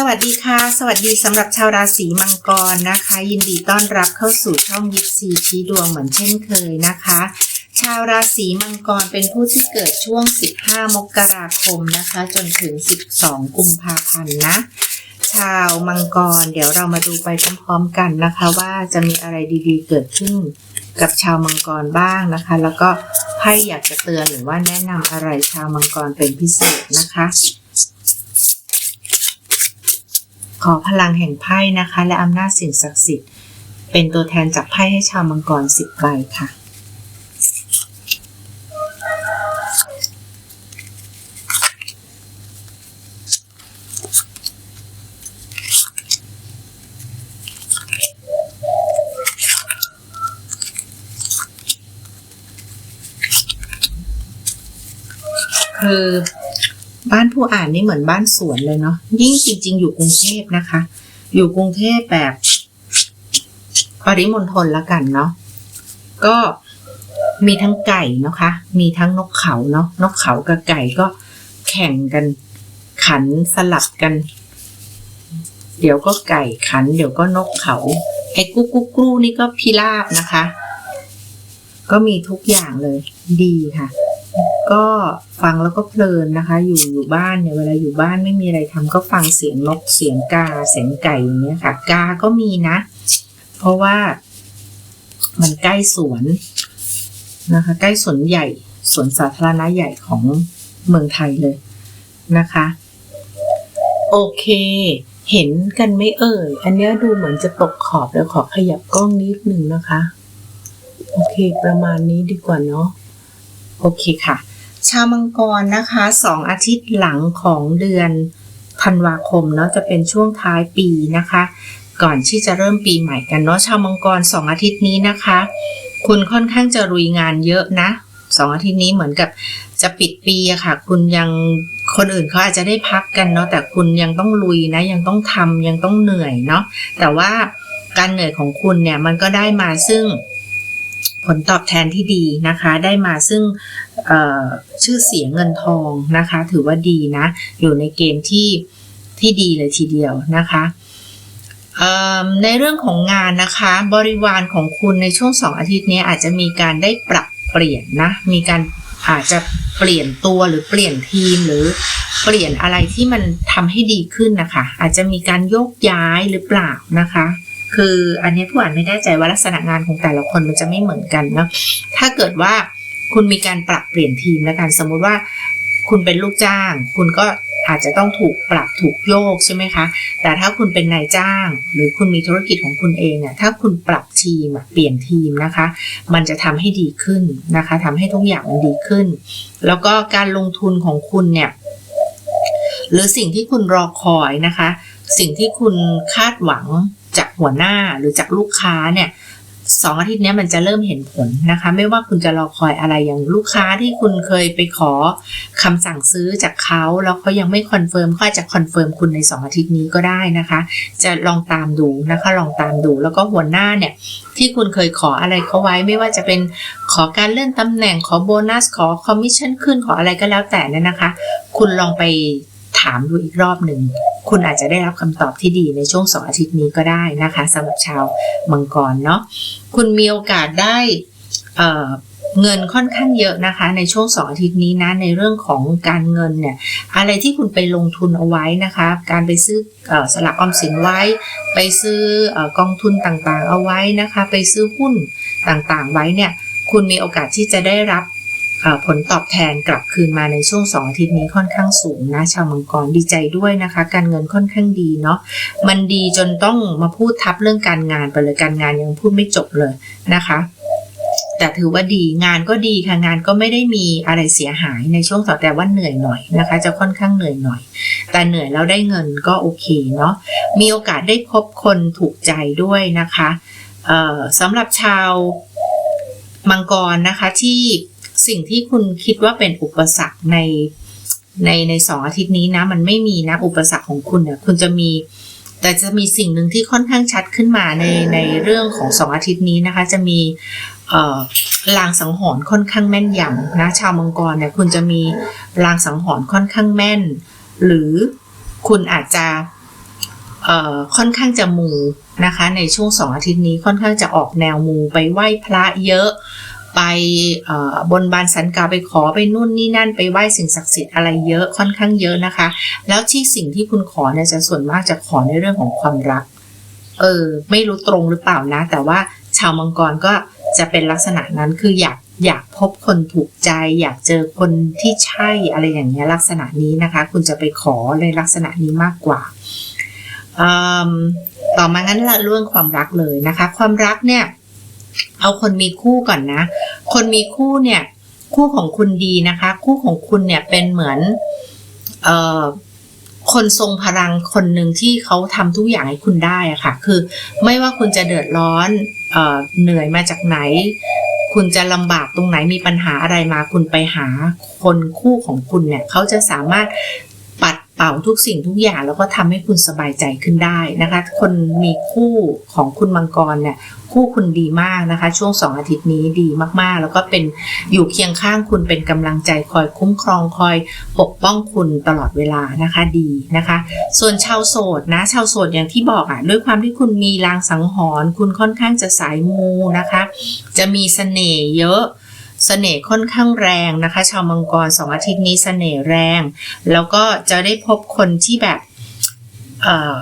สวัสดีค่ะ สวัสดีสำหรับชาวราศีมังกรนะคะ ยินดีต้อนรับเข้าสู่ช่องยิปซีชี้ดวงเหมือนเช่นเคยนะคะ ชาวราศีมังกรเป็นผู้ที่เกิดช่วง 15 มกราคมนะคะ จนถึง 12 กุมภาพันธ์นะ ชาวมังกรเดี๋ยวเรามาดูไปพร้อมๆกันนะคะ ว่าจะมีอะไรดีๆ เกิดขึ้นกับชาวมังกรบ้างนะคะ แล้วก็ไพ่อยากจะเตือนหรือว่าแนะนำอะไรชาวมังกรเป็นพิเศษนะคะ อพลังแห่งไพ่นะคะ และอำนาจสิ่งศักดิ์สิทธิ์ เป็นตัวแทนจากไพ่ให้ชาวมังกรสิบใบค่ะคือ บ้านผู้อ่านนี่เหมือนบ้านสวนเลยเนาะยิ่งจริง ๆ อยู่กรุงเทพนะคะ อยู่กรุงเทพแบบปริมณฑลละกันเนาะก็มีทั้งไก่นะคะ มีทั้งนกเขาเนาะนกเขากับไก่ก็แข่งกันขันสลับกัน เดี๋ยวก็ไก่ขัน เดี๋ยวก็นกเขาไอ้กุ๊กกุ๊กกรูนี่ก็พิราบนะคะ ก็มีทุกอย่างเลยดีค่ะ ก็ฟังแล้วก็เพลินนะคะ อยู่อยู่บ้านเนี่ยเวลาอยู่บ้านไม่มีอะไรทำก็ฟังเสียงนกเสียงกาเสียงไก่อย่างเงี้ยค่ะ กาก็มีนะ เพราะว่ามันใกล้สวนนะคะ ใกล้สวนใหญ่สวนสาธารณะใหญ่ของเมืองไทยเลยนะคะ โอเค เห็นกันไม่เอ่ย อันเนี้ยดูเหมือนจะตกขอบแล้วขอขยับกล้องนิดนึงนะคะ โอเค ประมาณนี้ดีกว่าเนาะโอเคค่ะ ชาวมังกรนะคะสองอาทิตย์หลังของเดือนธันวาคมเนาะจะเป็นช่วงท้ายปีนะคะ ก่อนที่จะเริ่มปีใหม่กันเนาะชาวมังกรสองอาทิตย์นี้นะคะ คุณค่อนข้างจะรุยงานเยอะนะสองอาทิตย์นี้เหมือนกับจะปิดปีอะค่ะ คุณยังคนอื่นเขาอาจจะได้พักกันเนาะแต่คุณยังต้องลุยนะ ยังต้องทำยังต้องเหนื่อยเนาะแต่ว่าการเหนื่อยของคุณเนี่ยมันก็ได้มาซึ่ง ผลตอบแทนที่ดีนะคะ ได้มาซึ่งชื่อเสียงเงินทองนะคะ ถือว่าดีนะ อยู่ในเกณฑ์ที่ที่ดีเลยทีเดียวนะคะในเรื่องของงานนะคะ บริวารของคุณในช่วงสองอาทิตย์นี้อาจจะมีการได้ปรับเปลี่ยนนะ มีการอาจจะเปลี่ยนตัวหรือเปลี่ยนทีมหรือเปลี่ยนอะไรที่มันทำให้ดีขึ้นนะคะ อาจจะมีการโยกย้ายหรือเปล่านะคะ คืออันนี้ผู้อ่านไม่แน่ใจว่าลักษณะงานของแต่ละคนมันจะไม่เหมือนกันเนาะถ้าเกิดว่าคุณมีการปรับเปลี่ยนทีมแล้วกันสมมุติว่า คุณเป็นลูกจ้าง คุณก็อาจจะต้องถูกปรับถูกโยกใช่ไหมคะ แต่ถ้าคุณเป็นนายจ้าง หรือคุณมีธุรกิจของคุณเองอะถ้าคุณปรับทีมเปลี่ยนทีมนะคะ มันจะทำให้ดีขึ้นนะคะทำให้ทุกอย่างมันดีขึ้น แล้วก็การลงทุนของคุณเนี่ยหรือสิ่งที่คุณรอคอยนะคะ สิ่งที่คุณคาดหวัง จากหัวหน้าหรือจากลูกค้าเนี่ยสองอาทิตย์นี้มันจะเริ่มเห็นผลนะคะ ไม่ว่าคุณจะรอคอยอะไรอย่างลูกค้าที่คุณเคยไปขอคำสั่งซื้อจากเขาแล้วเขายังไม่คอนเฟิร์มเขาอาจจะคอนเฟิร์มคุณในสองอาทิตย์นี้ก็ได้นะคะ จะลองตามดูนะคะลองตามดูแล้วก็หัวหน้าเนี่ยที่คุณเคยขออะไรเขาไว้ ไม่ว่าจะเป็นขอการเลื่อนตำแหน่งขอโบนัสขอคอมมิชชั่นขึ้นขออะไรก็แล้วแต่เนี่ยนะคะ คุณลองไปถามดูอีกรอบหนึ่ง คุณอาจจะได้รับคำตอบที่ดีในช่วงสองอาทิตย์นี้ก็ได้นะคะสำหรับชาวมังกรเนาะคุณมีโอกาสได้เเงินค่อนข้างเยอะนะคะ ในช่วงสองอาทิตย์นี้นะในเรื่องของการเงินเนี่ยอะไรที่คุณไปลงทุนเอาไว้นะคะ การไปซื้อสลักออมสินไว้ ไปซื้อกองทุนต่างๆเอาไว้นะคะ ไปซื้อหุ้นต่างๆไว้เนี่ยคุณมีโอกาสที่จะได้รับ ผลตอบแทนกลับคืนมาในช่วงสองอาทิตย์นี้ค่อนข้างสูงนะ ชาวมังกรดีใจด้วยนะคะ การเงินค่อนข้างดีเนาะมันดีจนต้องมาพูดทับเรื่องการงานไปเลยการงานยังพูดไม่จบเลยนะคะแต่ถือว่าดีงานก็ดีค่ะงานก็ไม่ได้มีอะไรเสียหายในช่วงต่อแต่ว่าเหนื่อยหน่อยนะคะ จะค่อนข้างเหนื่อยหน่อย แต่เหนื่อยแล้วได้เงินก็โอเคเนาะมีโอกาสได้พบคนถูกใจด้วยนะคะสำหรับชาวมังกรนะคะที่ สิ่งที่คุณคิดว่าเป็นอุปสรรคในในในสองอาทิตย์นี้นะ มันไม่มีนะอุปสรรคของคุณเนี่ยคุณจะมี แต่จะมีสิ่งหนึ่งที่ค่อนข้างชัดขึ้นมาในในเรื่องของสองอาทิตย์นี้นะคะ จะมีลางสังหรณ์ค่อนข้างแม่นยำนะชาวมังกรเนี่ยคุณจะมีลางสังหรณ์ค่อนข้างแม่น หรือคุณอาจจะค่อนข้างจะมูนะคะ ในช่วงสองอาทิตย์นี้ค่อนข้างจะออกแนวมูไปไหว้พระเยอะ ไปบนบานสันกาไปขอไปนู่นนี่นั่นไปไหว้สิ่งศักดิ์สิทธิ์อะไรเยอะค่อนข้างเยอะนะคะ แล้วที่สิ่งที่คุณขอเนี่ยจะส่วนมากจะขอในเรื่องของความรัก เออ ไม่รู้ตรงหรือเปล่านะ แต่ว่าชาวมังกรก็จะเป็นลักษณะนั้นคืออยากอยากพบคนถูกใจ อยากเจอคนที่ใช่อะไรอย่างเงี้ยลักษณะนี้นะคะ คุณจะไปขอในลักษณะนี้มากกว่าต่อมางั้นละเรื่องความรักเลยนะคะ ความรักเนี่ย เอาคนมีคู่ก่อนนะ คนมีคู่เนี่ย คู่ของคุณดีนะคะ คู่ของคุณเนี่ยเป็นเหมือนเอ่อคนทรงพลังคนหนึ่งที่เขาทำทุกอย่างให้คุณได้อะค่ะ คือไม่ว่าคุณจะเดือดร้อนเออเหนื่อยมาจากไหน คุณจะลำบากตรงไหนมีปัญหาอะไรมาคุณไปหาคนคู่ของคุณเนี่ยเขาจะสามารถ เป่าทุกสิ่งทุกอย่างแล้วก็ทำให้คุณสบายใจขึ้นได้นะคะ คนมีคู่ของคุณมังกรเนี่ยคู่คุณดีมากนะคะ ช่วงสองอาทิตย์นี้ดีมากๆ แล้วก็เป็นอยู่เคียงข้างคุณเป็นกำลังใจคอยคุ้มครองคอยปกป้องคุณตลอดเวลานะคะดีนะคะ ส่วนชาวโสดนะชาวโสดอย่างที่บอกอะด้วยความที่คุณมีลางสังหรณ์คุณค่อนข้างจะสายมูนะคะ จะมีเสน่ห์เยอะ เสน่ห์ค่อนข้างแรงนะคะ ชาวมังกรสองอาทิตย์นี้เสน่ห์แรง แล้วก็จะได้พบคนที่แบบเออ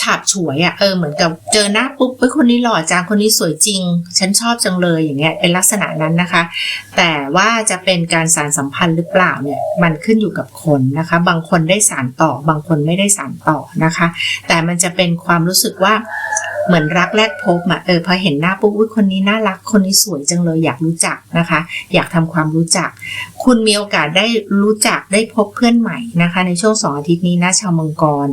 ฉาบฉวยอะ่ะเออเหมือนกับเจอหน้าปุ๊บเฮ้ยคนนี้หล่อจังคนนี้สวยจริง ฉันชอบจังเลยอย่างเงี้ยเป็นลักษณะนั้นนะคะ แต่ว่าจะเป็นการสารสัมพันธ์หรือเปล่าเนี่ยมันขึ้นอยู่กับคนนะคะ บางคนได้สารต่อบางคนไม่ได้สารต่อนะคะ แต่มันจะเป็นความรู้สึกว่า เหมือนรักแรกพบอะเออพอเห็นหน้าปุ๊บอุ๊ยคนนี้น่ารักคนนี้สวยจังเลยอยากรู้จักนะคะ อยากทำความรู้จัก คุณมีโอกาสได้รู้จักได้พบเพื่อนใหม่นะคะ ในช่วงสองอาทิตย์นี้นะชาวมังกร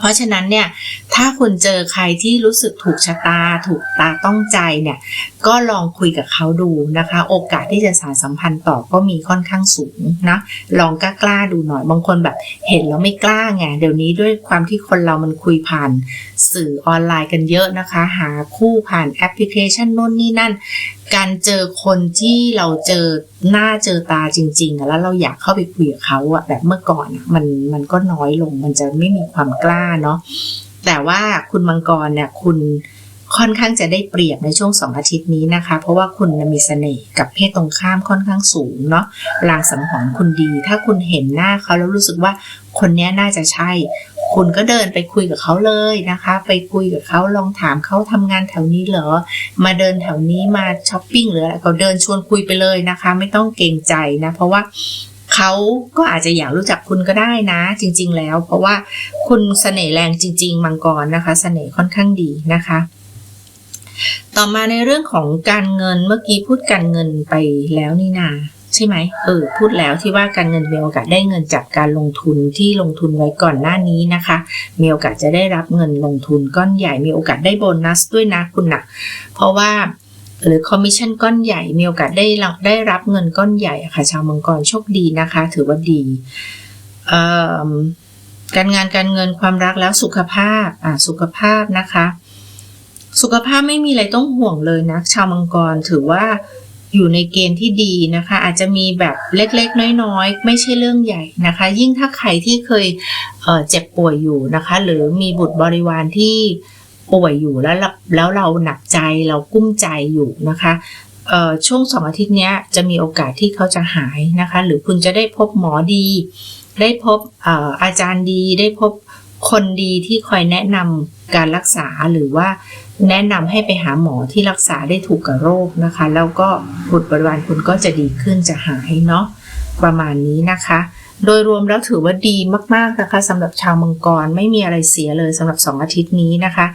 เพราะฉะนั้นเนี่ยถ้าคุณเจอใครที่รู้สึกถูกชะตา ถูกตาต้องใจเนี่ยก็ลองคุยกับเขาดูนะคะ โอกาสที่จะสานสัมพันธ์ต่อก็มีค่อนข้างสูงนะลองกล้าๆดูหน่อยบางคนแบบเห็นแล้วไม่กล้าไงเดี๋ยวนี้ด้วยความที่คนเรามันคุยผ่านสื่อออนไลน์กันเยอะนะคะ หาคู่ผ่านแอปพลิเคชันโน่นนี่นั่น การเจอคนที่เราเจอหน้าเจอตาจริง ๆ แล้วเราอยากเข้าไปคุยกับเขาอะแบบเมื่อก่อนมันมันก็น้อยลงมันจะไม่มีความกล้าเนาะแต่ว่าคุณมังกรเนี่ยคุณค่อนข้างจะได้เปรียบในช่วงสองอาทิตย์นี้นะคะ เพราะว่าคุณมีเสน่ห์กับเพศตรงข้ามค่อนข้างสูงเนาะลางสังหรณ์คุณดี ถ้าคุณเห็นหน้าเขาแล้วรู้สึกว่าคนนี้น่าจะใช่ คุณก็เดินไปคุยกับเขาเลยนะคะ ไปคุยกับเขาลองถามเขาทำงานแถวนี้เหรอ มาเดินแถวนี้มาช้อปปิ้งหรืออะไรก็เดินชวนคุยไปเลยนะคะ ไม่ต้องเกรงใจนะ เพราะว่า เขาก็อาจจะอยากรู้จักคุณก็ได้นะ จริง ๆ แล้ว เพราะว่าคุณเสน่ห์แรงจริง ๆ มังกรนะคะ เสน่ห์ค่อนข้างดีนะคะ ต่อมาในเรื่องของการเงินเมื่อกี้พูดการเงินไปแล้วนี่นาใช่ไหมเออพูดแล้วที่ว่าการเงินมีโอกาสได้เงินจากการลงทุนที่ลงทุนไว้ก่อนหน้านี้นะคะ มีโอกาสจะได้รับเงินลงทุนก้อนใหญ่มีโอกาสได้โบนัสด้วยนะคุณนะเพราะว่า หรือคอมมิชชั่นก้อนใหญ่มีโอกาสได้รับได้รับเงินก้อนใหญ่ค่ะ ชาวมังกรโชคดีนะคะ ถือว่าดีการงานการเงินความรักแล้วสุขภาพอ่าสุขภาพนะคะ สุขภาพไม่มีอะไรต้องห่วงเลยนะ ชาวมังกรถือว่าอยู่ในเกณฑ์ที่ดีนะคะ อาจจะมีแบบเล็กๆ น้อยๆ ไม่ใช่เรื่องใหญ่นะคะ ยิ่งถ้าใครที่เคยเเจ็บป่วยอยู่นะคะ หรือมีบุตรบริวารที่ ป่วยอยู่แล้วแล้วเราหนักใจเรากุ้มใจอยู่นะคะช่วงสองอาทิตย์นี้จะมีโอกาสที่เขาจะหายนะคะ หรือคุณจะได้พบหมอดี ได้พบอออาจารย์ดี ได้พบคนดีที่คอยแนะนำการรักษาหรือว่าแนะนำให้ไปหาหมอที่รักษาได้ถูกกับโรคนะคะ แล้วก็บุตรบริวารคุณก็จะดีขึ้นจะหายเนาะประมาณนี้นะคะ โดยรวมแล้วถือว่าดีมากๆนะคะสำหรับชาวมังกรไม่มีอะไรเสียเลยสำหรับ 2 อาทิตย์นี้นะคะ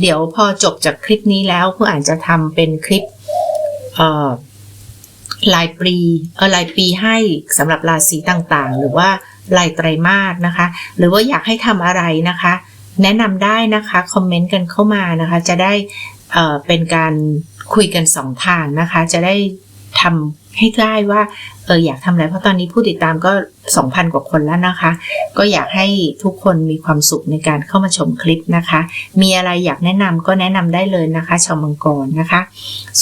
เดี๋ยวพอจบจากคลิปนี้แล้วผู้อ่านจะทำเป็นคลิปรายปีเออรายปีให้สำหรับราศีต่างๆ หรือว่ารายไตรมาสนะคะ หรือว่าอยากให้ทำอะไรนะคะ แนะนำได้นะคะคอมเมนต์กันเข้ามานะคะ จะได้เเป็นการคุยกันสองทางนะคะ จะได้ ทำให้ได้ว่าเอออยากทำอะไร เพราะตอนนี้ผู้ติดตามก็ 2,000 กว่าคนแล้วนะคะ ก็อยากให้ทุกคนมีความสุขในการเข้ามาชมคลิปนะคะ มีอะไรอยากแนะนำก็แนะนำได้เลยนะคะ ชาวมังกรนะคะ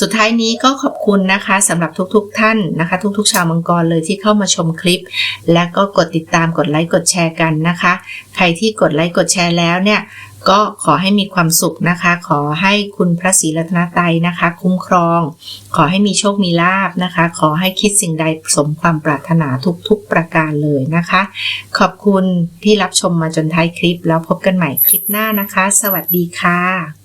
สุดท้ายนี้ก็ขอบคุณนะคะสำหรับทุกๆทท่านนะคะ ทุกๆ ชาวมังกรเลยที่เข้ามาชมคลิป และก็กดติดตามกดไลค์กดแชร์กันนะคะ ใครที่กดไลค์กดแชร์แล้วเนี่ย ก็ขอให้มีความสุขนะคะ ขอให้คุณพระศรีรัตนตรัยนะคะ คุ้มครอง ขอให้มีโชคมีลาบนะคะ ขอให้คิดสิ่งใดสมความปรารถนาทุกๆประการเลยนะคะ ขอบคุณที่รับชมมาจนท้ายคลิป แล้วพบกันใหม่คลิปหน้านะคะ สวัสดีค่ะ